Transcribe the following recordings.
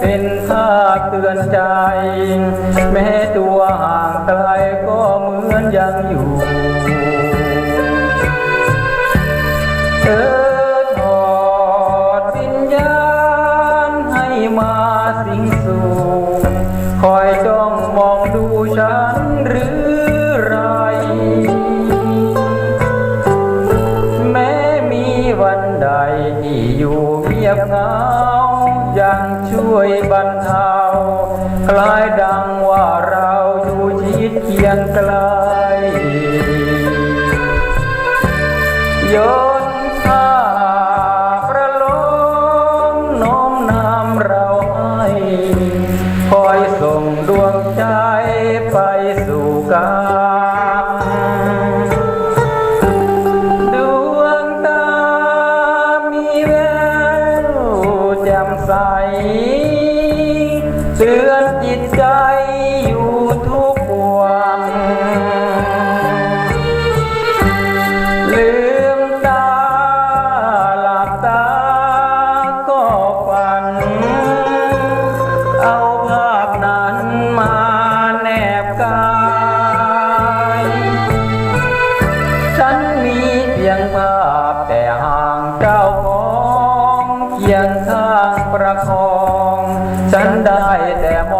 เป็นภาพเตือนใจ แม้ตัวห่างไกลก็เหมือนยังอยู่เธอถอดวิญญาณให้มาสิงสู่ายังช่วยบรรเทาคล้ายดังว่าเราอยู่ชิดเคียงไกลโย ใส เตือนจิตใจอยู่ทุกวันลืมตาหลับตาก็ฝัน เอาภาพนั้นมาแนบกาย ฉันมีเพียงภาพแต่ห่างเจ้าของเคียงข้าง ประคอง ฉันได้แต่ม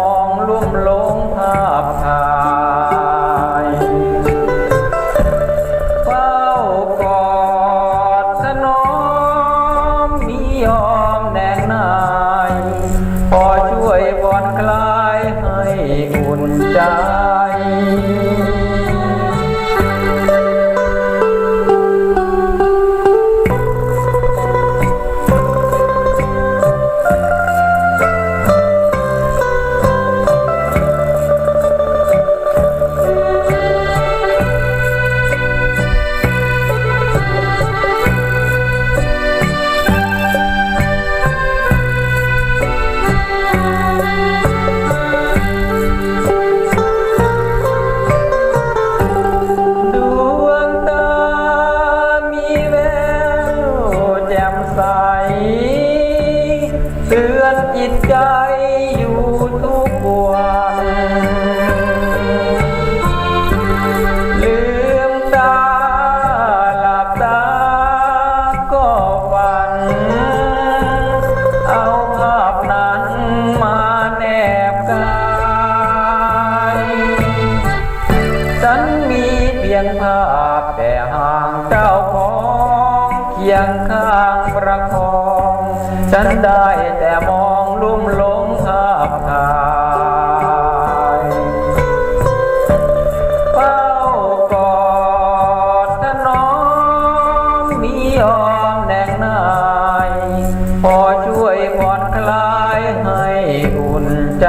อง จิตใจอยู่ทุกวันลืมตาหลับตาก็ฝัน เอาภาพนั้นมาแนบกายฉันมีเพียงภาพแต่ห่างเจ้าของเคียงข้างประคอง ฉันได้แต่มอง ลุ่มหลงอาภายเฝ้ากอดถน้องมียอมแนงนายพอช่วยผ่อนคลายให้อุ่นใจ